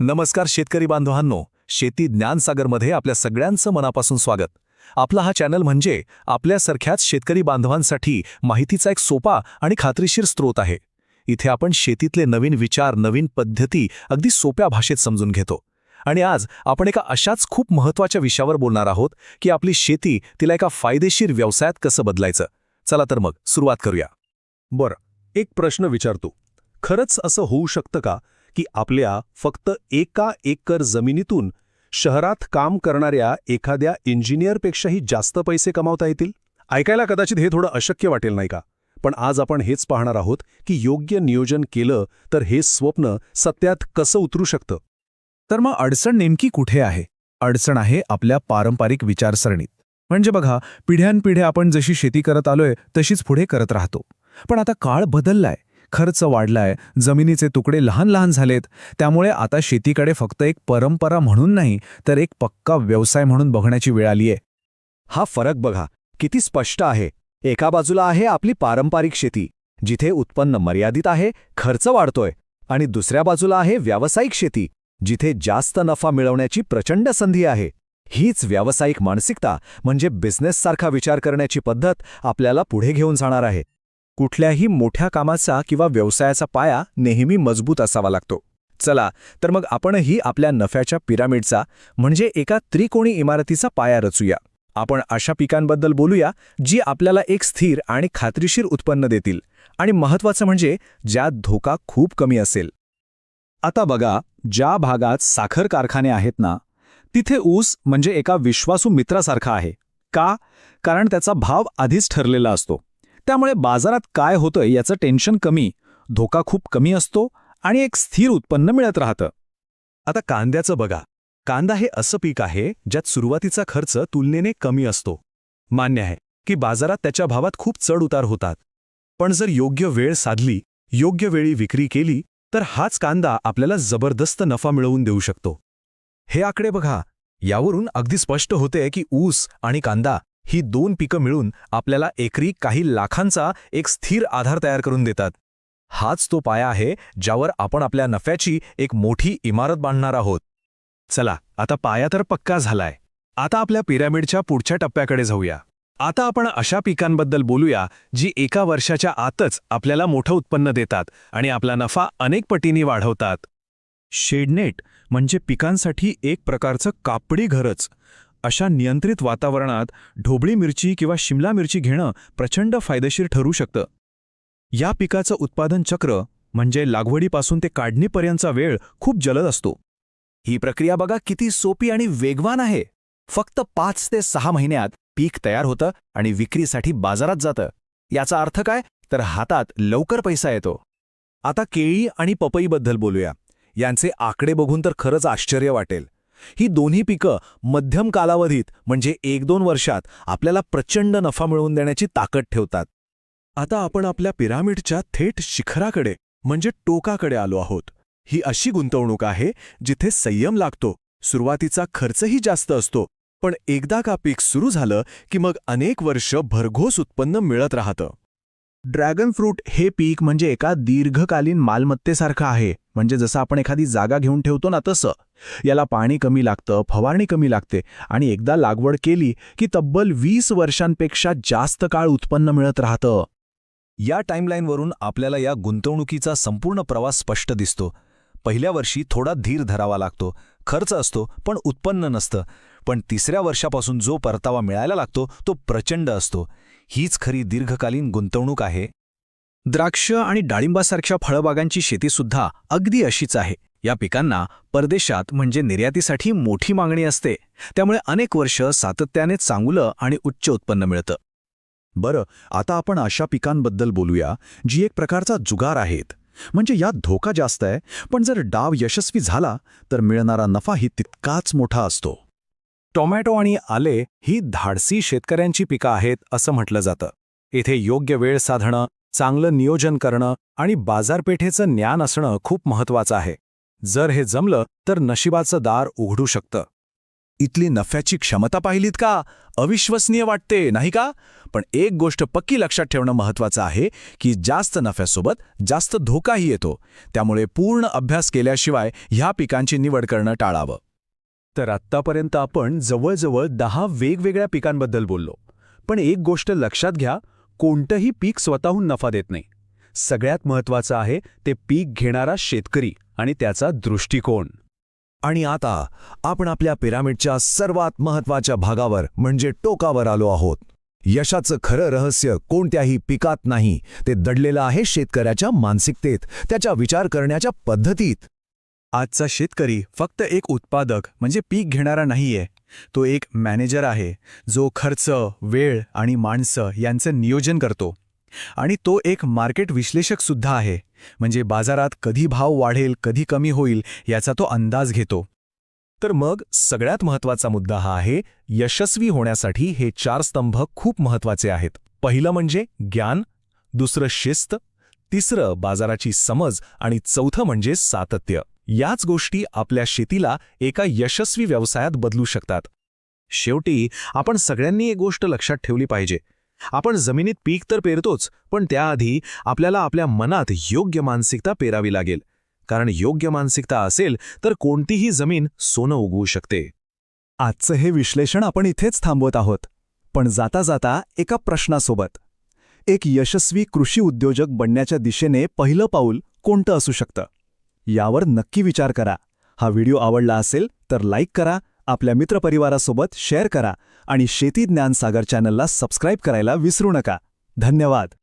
नमस्कार शेतकरी बांधवांनो शेती ज्ञानसागरमध्ये आपल्या सगळ्यांचं मनापासून स्वागत. आपला हा चॅनल म्हणजे आपल्यासारख्याच शेतकरी बांधवांसाठी माहितीचा एक सोपा आणि खात्रीशीर स्रोत आहे. इथे आपण शेतीतले नवीन विचार नवीन पद्धती अगदी सोप्या भाषेत समजून घेतो. आणि आज आपण एका अशाच खूप महत्त्वाच्या विषयावर बोलणार आहोत की आपली शेती तिला एका फायदेशीर व्यवसायात कसं बदलायचं. चला तर मग सुरुवात करूया. बरं एक प्रश्न विचारतो. खरंच असं होऊ शकतं का की आपल्या फक्त एका एकर जमिनीतून शहरात काम करणाऱ्या एखाद्या इंजिनियरपेक्षाही जास्त पैसे कमावता येतील? ऐकायला कदाचित हे थोडं अशक्य वाटेल नाही का? पण आज आपण हेच पाहणार आहोत की योग्य नियोजन केलं तर हे स्वप्न सत्यात कसं उतरू शकतं? तर मग अडचण नेमकी कुठे आहे? अडचण आहे आपल्या पारंपरिक विचारसरणीत. म्हणजे बघा पिढ्यानपिढ्या आपण जशी शेती करत आलोय तशीच पुढे करत राहतो. पण आता काळ बदललाय. खर्च वाढलाय जमिनीचे तुकडे लहान लहान झालेत. त्यामुळे आता शेतीकडे फक्त एक परंपरा म्हणून नाही तर एक पक्का व्यवसाय म्हणून बघण्याची वेळ आलीये हा फरक बघा किती स्पष्ट आहे. एका बाजूला आहे आपली पारंपरिक शेती जिथे उत्पन्न मर्यादित आहे खर्च वाढतोय आणि दुसऱ्या बाजूला आहे व्यावसायिक शेती जिथे जास्त नफा मिळवण्याची प्रचंड संधी आहे. हीच व्यावसायिक मानसिकता म्हणजे बिझनेससारखा विचार करण्याची पद्धत आपल्याला पुढे घेऊन जाणार आहे. कुठल्याही मोठ्या कामाचा किंवा व्यवसायाचा पाया नेहमी मजबूत असावा लागतो. चला तर मग आपणही आपल्या नफ्याच्या पिरामिडचा म्हणजे एका त्रिकोणी इमारतीचा पाया रचूया. आपण अशा पिकांबद्दल बोलूया जी आपल्याला एक स्थिर आणि खात्रीशीर उत्पन्न देतील. आणि महत्त्वाचं म्हणजे ज्यात धोका खूप कमी असेल. आता बघा ज्या भागात साखर कारखाने आहेत ना तिथे ऊस म्हणजे एका विश्वासू मित्रासारखा आहे. का? कारण त्याचा भाव आधीच ठरलेला असतो. त्यामुळे बाजारात काय होतंय याचं टेन्शन कमी धोका खूप कमी असतो आणि एक स्थिर उत्पन्न मिळत राहतं. आता कांद्याचं बघा. कांदा हे असं पीक आहे ज्यात सुरुवातीचा खर्च तुलनेने कमी असतो. मान्य आहे की बाजारात त्याच्या भावात खूप चढ उतार होतात. पण जर योग्य वेळ साधली योग्य वेळी विक्री केली तर हाच कांदा आपल्याला जबरदस्त नफा मिळवून देऊ शकतो. हे आकडे बघा. यावरून अगदी स्पष्ट होते की ऊस आणि कांदा ही दोन पिकं मिळून आपल्याला एकरी काही लाखांचा एक स्थिर आधार तयार करून देतात. हाच तो पाया आहे ज्यावर आपण आपल्या नफ्याची एक मोठी इमारत बांधणार आहोत. चला आता पाया तर पक्का झालाय. आता आपल्या पिरॅमिडच्या पुढच्या टप्प्याकडे जाऊया. आता आपण अशा पिकांबद्दल बोलूया जी एका वर्षाच्या आतच आपल्याला मोठं उत्पन्न देतात आणि आपला नफा अनेक पटींनी वाढवतात. शेडनेट म्हणजे पिकांसाठी एक प्रकारचं कापडी घरच अशा नियंत्रित वातावरणात ढोबळी मिरची किंवा शिमला मिरची घेणं प्रचंड फायदेशीर ठरू शकतं. या पिकाचं उत्पादन चक्र म्हणजे लागवडीपासून ते काढणीपर्यंतचा वेळ खूप जलद असतो. ही प्रक्रिया बघा किती सोपी आणि वेगवान आहे. फक्त पाच ते सहा महिन्यात पीक तयार होतं आणि विक्रीसाठी बाजारात जातं. याचा अर्थ काय? तर हातात लवकर पैसा येतो. आता केळी आणि पपईबद्दल बोलूया. यांचे आकडे बघून तर खरंच आश्चर्य वाटेल. ही दोन्ही पिकं मध्यम कालावधीत म्हणजे एक दोन वर्षात आपल्याला प्रचंड नफा मिळवून देण्याची ताकद ठेवतात. आता आपण आपल्या पिरामिडच्या थेट शिखराकडे म्हणजे टोकाकडे आलो आहोत. ही अशी गुंतवणूक आहे जिथे संयम लागतो सुरुवातीचा खर्चही जास्त असतो पण एकदा का पीक सुरू झालं की मग अनेक वर्ष भरघोस उत्पन्न मिळत राहतं. ड्रॅगन फ्रूट हे पीक म्हणजे एका दीर्घकालीन मालमत्तेसारखं आहे म्हणजे जसं आपण एखादी जागा घेऊन ठेवतो ना तसं. याला पाणी कमी लागतं फवारणी कमी लागते आणि एकदा लागवड केली की तब्बल वीस वर्षांपेक्षा जास्त काळ उत्पन्न मिळत राहतं. या टाईमलाईनवरून आपल्याला या गुंतवणुकीचा संपूर्ण प्रवास स्पष्ट दिसतो. पहिल्या वर्षी थोडा धीर धरावा लागतो खर्च असतो पण उत्पन्न नसतं. पण तिसऱ्या वर्षापासून जो परतावा मिळायला लागतो तो प्रचंड असतो. हीच खरी दीर्घकालीन गुंतवणूक आहे. द्राक्ष आणि डाळिंबासारख्या फळबागांची शेतीसुद्धा अगदी अशीच आहे. या पिकांना परदेशात म्हणजे निर्यातीसाठी मोठी मागणी असते. त्यामुळे अनेक वर्ष सातत्याने चांगलं आणि उच्च उत्पन्न मिळतं. बरं आता आपण अशा पिकांबद्दल बोलूया जी एक प्रकारचा जुगार आहेत. म्हणजे यात धोका जास्त आहे पण जर डाव यशस्वी झाला तर मिळणारा नफाही तितकाच मोठा असतो. टोमॅटो आणि आले ही धाडसी शेतकऱ्यांची पिकं आहेत असं म्हटलं जातं. येथे योग्य वेळ साधणं चांगलं नियोजन करणं आणि बाजारपेठेचं ज्ञान असणं खूप महत्वाचं आहे. जर हे जमलं तर नशिबाचं दार उघडू शकतं. इथली नफ्याची क्षमता पाहिलीत का? अविश्वसनीय वाटते नाही का? पण एक गोष्ट पक्की लक्षात ठेवणं महत्वाचं आहे की जास्त नफ्यासोबत जास्त धोकाही येतो. त्यामुळे पूर्ण अभ्यास केल्याशिवाय ह्या पिकांची निवड करणं टाळावं. तर आत्तापर्यंत आपण जवळजवळ दहा वेगवेगळ्या पिकांबद्दल बोललो. पण एक गोष्ट लक्षात घ्या कोणतंही पीक स्वतःहून नफा देत नाही. सगळ्यात महत्त्वाचं आहे ते पीक घेणारा शेतकरी. आणि त्याचा दृष्टिकोन. आणि आता आपण आपल्या पिरामिडच्या सर्वात महत्त्वाच्या भागावर म्हणजे टोकावर आलो आहोत. यशाचं खरं रहस्य कोणत्याही पिकात नाही. ते दडलेलं आहे शेतकऱ्याच्या मानसिकतेत त्याच्या विचार करण्याच्या पद्धतीत. आजचा शेतकरी फक्त एक उत्पादक म्हणजे पीक घेणारा नाहीये. तो एक मॅनेजर आहे जो खर्च वेळ आणि माणसं यांचं नियोजन करतो. आणि तो एक मार्केट विश्लेषक सुद्धा आहे. म्हणजे बाजारात कधी भाव वाढेल कधी कमी होईल याचा तो अंदाज घेतो. तर मग सगळ्यात महत्त्वाचा मुद्दा हा आहे यशस्वी होण्यासाठी हे चार स्तंभ खूप महत्त्वाचे आहेत. पहिलं म्हणजे ज्ञान दुसरं शिस्त तिसरं बाजाराची समज आणि चौथं म्हणजे सातत्य. याच गोष्टी आपल्या शेतीला एका यशस्वी व्यवसायात बदलू शकतात. शेवटी आपण सगळ्यांनी एक गोष्ट लक्षात ठेवली पाहिजे आपण जमिनीत पीक तर पेरतोच पण त्याआधी आपल्याला आपल्या मनात योग्य मानसिकता पेरावी लागेल. कारण योग्य मानसिकता असेल तर कोणतीही जमीन सोनं उगवू शकते. आजचं हे विश्लेषण आपण इथेच थांबवत आहोत. पण जाता जाता एका प्रश्नासोबत. एक यशस्वी कृषी उद्योजक बनण्याच्या दिशेने पहिलं पाऊल कोणतं असू शकतं? यावर नक्की विचार करा. हा व्हिडिओ आवडला असेल तर लाईक करा आपल्या मित्रपरिवारासोबत शेअर करा आणि शेती ज्ञान सागर चॅनलला सबस्क्राईब करायला विसरू नका. धन्यवाद.